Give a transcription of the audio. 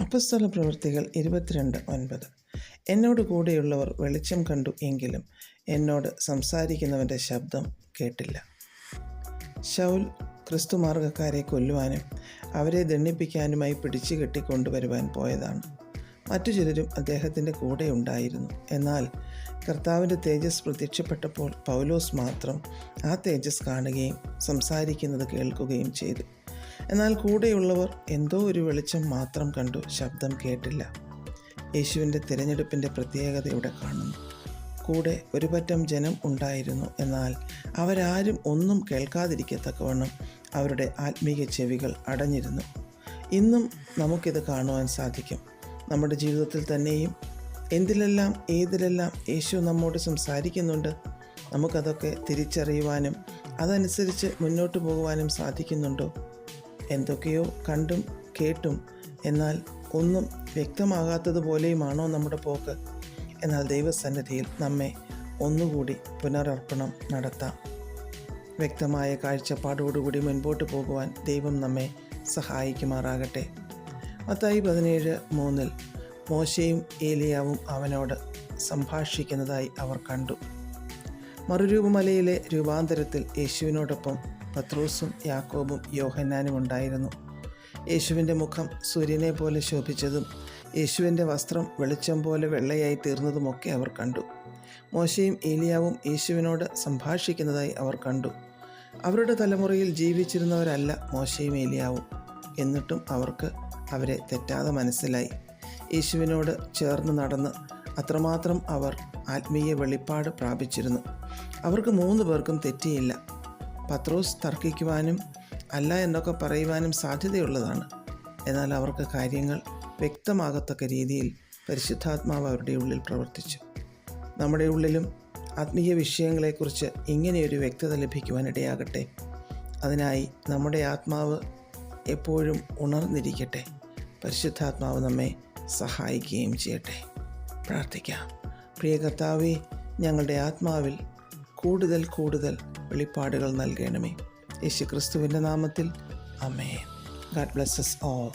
അപ്പസ്തല പ്രവൃത്തികൾ ഇരുപത്തിരണ്ട് ഒൻപത്. എന്നോട് കൂടെയുള്ളവർ വെളിച്ചം കണ്ടു എങ്കിലും എന്നോട് സംസാരിക്കുന്നവന്റെ ശബ്ദം കേട്ടില്ല. ശൗൽ ക്രിസ്തുമാർഗക്കാരെ കൊല്ലുവാനും അവരെ ദണ്ണിപ്പിക്കാനുമായി പിടിച്ചു കെട്ടിക്കൊണ്ടുവരുവാൻ പോയതാണ്. മറ്റു ചിലരും അദ്ദേഹത്തിന്റെ കൂടെ ഉണ്ടായിരുന്നു. എന്നാൽ കർത്താവിന്റെ തേജസ് പ്രത്യക്ഷപ്പെട്ടപ്പോൾ പൗലോസ് മാത്രം ആ തേജസ് കാണുകയും സംസാരിക്കുന്നത് കേൾക്കുകയും ചെയ്തു. എന്നാൽ കൂടെയുള്ളവർ എന്തോ ഒരു വെളിച്ചം മാത്രം കണ്ടു ശബ്ദം കേട്ടില്ല. യേശുവിന്റെ തിരഞ്ഞെടുപ്പിന്റെ പ്രത്യേകത ഇവിടെ കാണുന്നു. കൂടെ ഒരു പറ്റം ജനം ഉണ്ടായിരുന്നു. എന്നാൽ അവരാരും ഒന്നും കേൾക്കാതിരിക്കത്തക്കവണ്ണം അവരുടെ ആത്മീയ ചെവികൾ അടഞ്ഞിരുന്നു. ഇന്നും നമുക്കിത് കാണുവാൻ സാധിക്കും. നമ്മുടെ ജീവിതത്തിൽ തന്നെയും എന്തിലെല്ലാം ഏതിലെല്ലാം യേശു നമ്മോട് സംസാരിക്കുന്നുണ്ട് നമുക്കതൊക്കെ തിരിച്ചറിയുവാനും അതനുസരിച്ച് മുന്നോട്ട് പോകുവാനും സാധിക്കുന്നുണ്ടോ? എന്തൊക്കെയോ കണ്ടും കേട്ടും. എന്നാൽ ഒന്നും വ്യക്തമാകാത്തതുപോലെയുമാണോ നമ്മുടെ പോക്ക്? എന്നാൽ ദൈവസന്നിധിയിൽ നമ്മെ ഒന്നുകൂടി പുനരർപ്പണം നടത്താം. വ്യക്തമായ കാഴ്ചപ്പാടോടുകൂടി മുൻപോട്ട് പോകുവാൻ ദൈവം നമ്മെ സഹായിക്കുമാറാകട്ടെ. മത്തായി പതിനേഴ് മൂന്നിൽ മോശയും ഏലിയാവും അവനോട് സംഭാഷിക്കുന്നതായി അവർ കണ്ടു. മറുരൂപമലയിലെ രൂപാന്തരത്തിൽ യേശുവിനോടൊപ്പം പത്രോസും യാക്കോബും യോഹന്നാനും ഉണ്ടായിരുന്നു. യേശുവിന്റെ മുഖം സൂര്യനെ പോലെ ശോഭിച്ചതും യേശുവിന്റെ വസ്ത്രം വെളിച്ചം പോലെ വെള്ളയായി തീർന്നതുമൊക്കെ അവർ കണ്ടു. മോശയും ഏലിയാവും യേശുവിനോട് സംഭാഷിക്കുന്നതായി അവർ കണ്ടു. അവരുടെ തലമുറയിൽ ജീവിച്ചിരുന്നവരല്ല മോശയും ഏലിയാവും. എന്നിട്ടും അവർക്ക് അവരെ തെറ്റാതെ മനസ്സിലായി. യേശുവിനോട് ചേർന്ന് നടന്ന് അത്രമാത്രം അവർ ആത്മീയ വെളിപ്പാട് പ്രാപിച്ചിരുന്നു. അവർക്ക് മൂന്ന് പേർക്കും തെറ്റിയില്ല. പത്രോസ് തർക്കിക്കുവാനും അല്ല എന്നൊക്കെ പറയുവാനും സാധ്യതയുള്ളതാണ്. എന്നാൽ അവർക്ക് കാര്യങ്ങൾ വ്യക്തമാകത്തക്ക രീതിയിൽ പരിശുദ്ധാത്മാവ് അവരുടെ ഉള്ളിൽ പ്രവർത്തിച്ചു. നമ്മുടെ ഉള്ളിലും ആത്മീയ വിഷയങ്ങളെക്കുറിച്ച് ഇങ്ങനെയൊരു വ്യക്തത ലഭിക്കുവാനിടയാകട്ടെ. അതിനായി നമ്മുടെ ആത്മാവ് എപ്പോഴും ഉണർന്നിരിക്കട്ടെ. പരിശുദ്ധാത്മാവ് നമ്മെ സഹായിക്കുകയും ചെയ്യട്ടെ. പ്രാർത്ഥിക്കാം. പ്രിയ കർത്താവെ ഞങ്ങളുടെ ആത്മാവിൽ കൂടുതൽ കൂടുതൽ വെളിപ്പാടുകൾ നൽകണമേ. യേശു ക്രിസ്തുവിന്റെ നാമത്തിൽ അമേ ഗാഡ് ബ്ലസ്സസ് ഓൾ